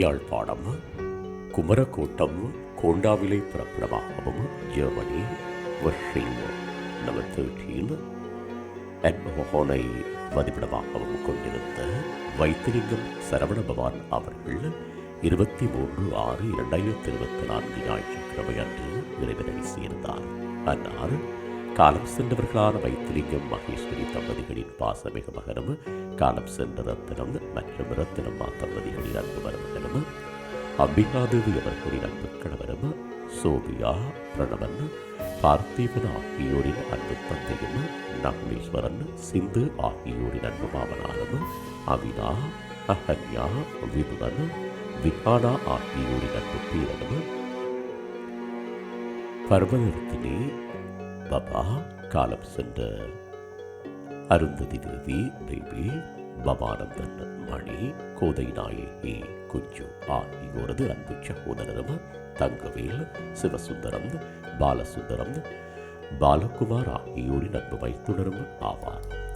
யாழ்ப்பாணம் குமரக்கோட்டம் கோண்டாவிலை பிறப்பிடமாகவும் ஜெர்மனி வர்ஷிங் நம்பர் தேர்ட்டியில் அட்மோகோனை மதிப்பிடமாகவும் கொண்டிருந்த வைத்திலிங்கம் சரவணபவான் அவர்கள் இருபத்தி மூன்று ஆறு இரண்டாயிரத்தி இருபத்தி நான்கு ஞாயிற்றுக்கிழமை அன்று இறைவனை சேர்ந்தார். அன்னார் காலம் சென்றவர்களான வைத்திலிங்கம் மகேஸ்வரி தம்பதிகளின் பாசமிக மகனும் காலம் சென்ற ரத்தினம் மற்றும் ரத்தினம்மா தம்பதிகளின் அன்பு மருமகனும் அம்பிகாதேவி அவர்களின் அன்பு கணவரும் சோபியா பிரணவன் பார்த்திபன் ஆகியோரின் அன்பு தந்தையும் நகுலீஸ்வரன் சிந்து ஆகியோரின் அன்பு மாமனாரும் அவினா அகன்யா விபுலன் விஹானா ஆகியோரின் அன்பு பீரனும். பர்வதத்தினே பபா காலம் சென்ற அருந்ததி தேவி தேவி பவானந்தன் மணி கோதை நாயகி குஞ்சு ஆகியோரது அன்பு சகோதரரும் தங்கவேல் சிவசுந்தரம் பாலசுந்தரம் பாலகுமார் ஆகியோரின் அன்பு வைத்துணரும் ஆவார்.